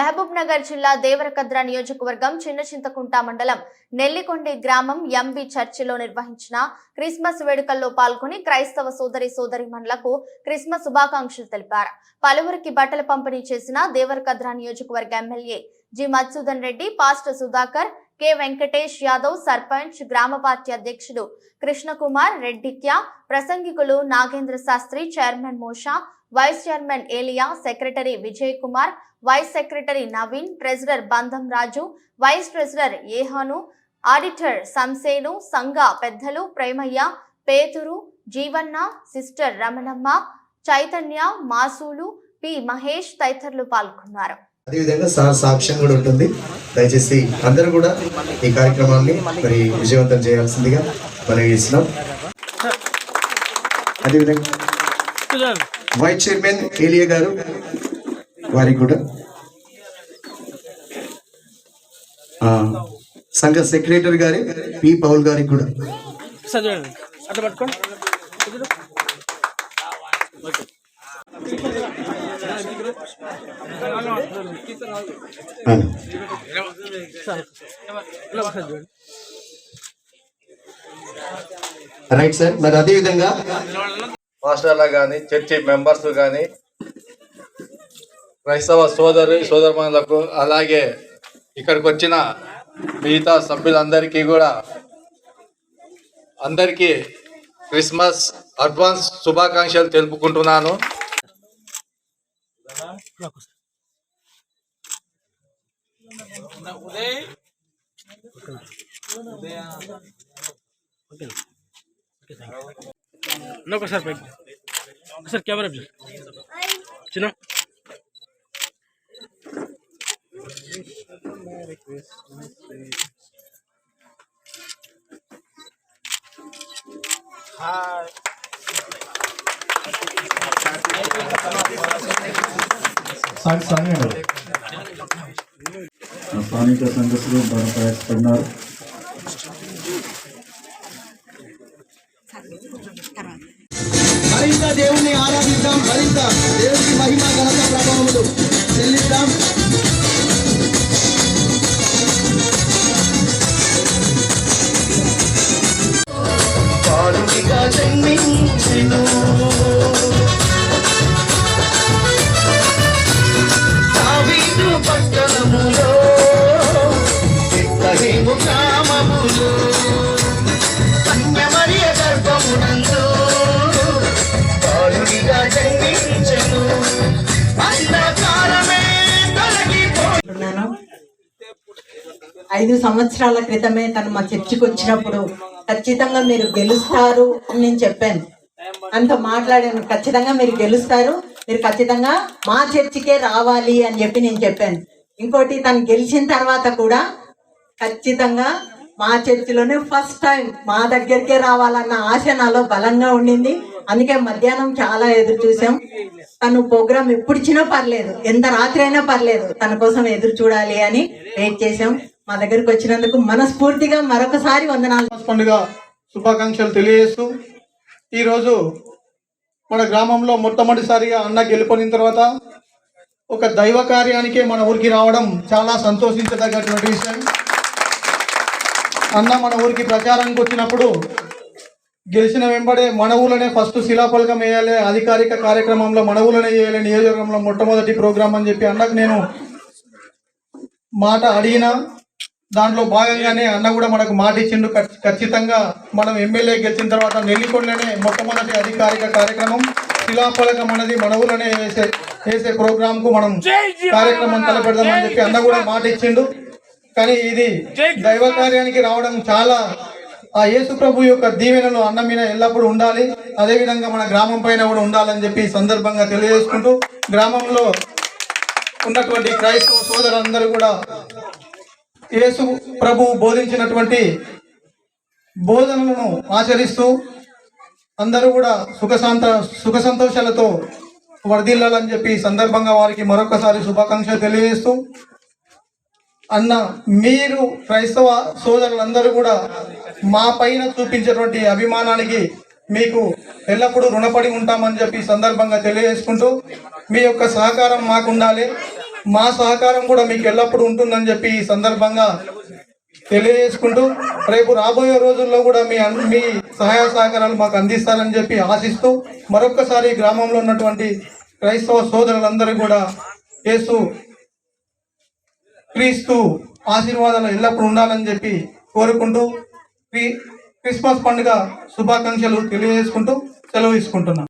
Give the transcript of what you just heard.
మహబూబ్ నగర్ జిల్లా దేవరకద్ర నియోజకవర్గం చిన్న చింతకుంట మండలం నెల్లికొండి గ్రామం ఎంబి చర్చిలో నిర్వహించిన క్రిస్మస్ వేడుకల్లో పాల్గొని క్రైస్తవ సోదరి సోదరిమణులకు క్రిస్మస్ శుభాకాంక్షలు తెలిపారు. పలువురికి బట్టల పంపిణీ చేసిన దేవరకద్ర నియోజకవర్గ MLA G Madhusudan Reddy pastor Sudhakar K Venkatesh Yadav sarpanch గ్రామ పార్టీ అధ్యక్షుడు కృష్ణకుమార్ రెడ్డిక్య ప్రసంగికులు Nagendra Shastri chairman మోషా vice chairman ఏలియా secretary Vijay Kumar vice secretary Naveen treasurer Bandham Raju vice treasurer ఏహాను auditor సంసేను సంఘ పెద్దలు ప్రేమయ్య పేతురు జీవన్న సిస్టర్ రమణమ్మ చైతన్య మాసూలు పి మహేష్ తదితరులు పాల్గొన్నారు. అదేవిధంగా సార్ సాక్ష్యం కూడా ఉంటుంది. దయచేసి అందరూ కూడా ఈ కార్యక్రమాన్ని మరి విజయవంతం చేయాల్సిందిగా మనం ఇస్తున్నాం అదేవిధంగా వైస్ చైర్మన్ ఏలియా గారు వారికి కూడా. సంఘ సెక్రటరీ గారి పి పౌల్ గారికి కూడా. రైట్ సార్ మరి అదేవిధంగా మాస్టర్ల కానీ చర్చి మెంబర్స్ కానీ క్రైస్తవ సోదరు సోదరులకు అలాగే ఇక్కడికి వచ్చిన మిగతా సభ్యులందరికీ కూడా అందరికీ క్రిస్మస్ అడ్వాన్స్ శుభాకాంక్షలు తెలుపుకుంటున్నాను. नको सर पे सर कॅमेरा चिना स्थानिक संघ स्वरूप भारत पडणार మరింత దేవుణ్ణి ఆరాధిద్దాం మరింత దేవునికి మహిమ ఘనత ప్రభావములు చెల్లిద్దాం పాడుడిగా జన్మించెను. దావీదు పట్టణములో బెత్లెహేము ఐదు సంవత్సరాల క్రితమే తను మా చర్చికి వచ్చినప్పుడు ఖచ్చితంగా మీరు గెలుస్తారు అని నేను చెప్పాను. అంత మాట్లాడాను ఖచ్చితంగా మీరు గెలుస్తారు మీరు ఖచ్చితంగా మా చర్చికే రావాలి అని చెప్పి నేను చెప్పాను. ఇంకోటి తను గెలిచిన తర్వాత కూడా ఖచ్చితంగా మా చర్చిలోనే ఫస్ట్ టైం మా దగ్గరికే రావాలన్న ఆశ నాలో బలంగా ఉండింది. అందుకే మధ్యాహ్నం చాలా ఎదురు చూసాం. తను ప్రోగ్రామ్ ఎప్పుడు ఇచ్చినా పర్లేదు ఎంత రాత్రి అయినా పర్లేదు తన కోసం ఎదురు చూడాలి అని వెయిట్ చేసాం. మా దగ్గరికి వచ్చినందుకు మనస్ఫూర్తిగా మరొకసారి వందనాలు. పండుగ శుభాకాంక్షలు తెలియజేస్తూ ఈరోజు మన గ్రామంలో మొట్టమొదటిసారిగా అన్న గెలుపొందిన తర్వాత ఒక దైవ కార్యానికే మన ఊరికి రావడం చాలా సంతోషించదగ్గటువంటి విషయం. అన్న మన ఊరికి ప్రచారానికి వచ్చినప్పుడు గెలిచిన వెంబడే మన ఊళ్ళనే ఫస్ట్ శిలాఫలకం వేయాలి అధికారిక కార్యక్రమంలో మన ఊళ్ళనే చేయాలి నియోజకవర్గంలో మొట్టమొదటి ప్రోగ్రాం అని చెప్పి అన్నకు నేను మాట అడిగినా దాంట్లో భాగంగానే అన్న కూడా మనకు మాట ఇచ్చిండు. ఖచ్- ఖచ్చితంగా మనం ఎమ్మెల్యే గెలిచిన తర్వాత నెల్లికొండనే మొట్టమొదటి అధికారిక కార్యక్రమం శిలాఫలకం అనేది మన ఊళ్ళోనే వేసే వేసే ప్రోగ్రామ్కు మనం కార్యక్రమం తలపెడదామని చెప్పి అన్న కూడా మాట ఇచ్చిండు. కానీ ఇది దైవ కార్యానికి రావడం చాలా ఆ యేసు ప్రభు యొక్క దీవెనలు అన్న మీద ఎల్లప్పుడూ ఉండాలి. అదేవిధంగా మన గ్రామం పైన కూడా ఉండాలని చెప్పి సందర్భంగా తెలియజేసుకుంటూ గ్రామంలో ఉన్నటువంటి క్రైస్తవ సోదరులందరూ కూడా యేసు ప్రభు బోధించినటువంటి బోధనలను ఆచరిస్తూ అందరూ కూడా సుఖశాంత సుఖ సంతోషాలతో వర్ధిల్లాలని చెప్పి సందర్భంగా వారికి మరొకసారి శుభాకాంక్షలు తెలియజేస్తూ అన్న మీరు క్రైస్తవ సోదరులందరూ కూడా మా పైన చూపించేటువంటి అభిమానానికి మీకు ఎల్లప్పుడూ రుణపడి ఉంటామని చెప్పి సందర్భంగా తెలియజేసుకుంటూ మీ యొక్క సహకారం మాకు ఉండాలి మా సహకారం కూడా మీకు ఎల్లప్పుడూ ఉంటుందని చెప్పి ఈ సందర్భంగా తెలియజేసుకుంటూ రేపు రాబోయే రోజుల్లో కూడా మీ మీ సహాయ సహకారాలు మాకు అందిస్తారని చెప్పి ఆశిస్తూ మరొక్కసారి గ్రామంలో ఉన్నటువంటి క్రైస్తవ సోదరులందరూ కూడా యేసు క్రీస్తు ఆశీర్వాదాలు ఎల్లప్పుడూ ఉండాలని చెప్పి కోరుకుంటూ క్రిస్మస్ పండుగ శుభాకాంక్షలు తెలియజేసుకుంటూ సెలవు తీసుకుంటున్నాం.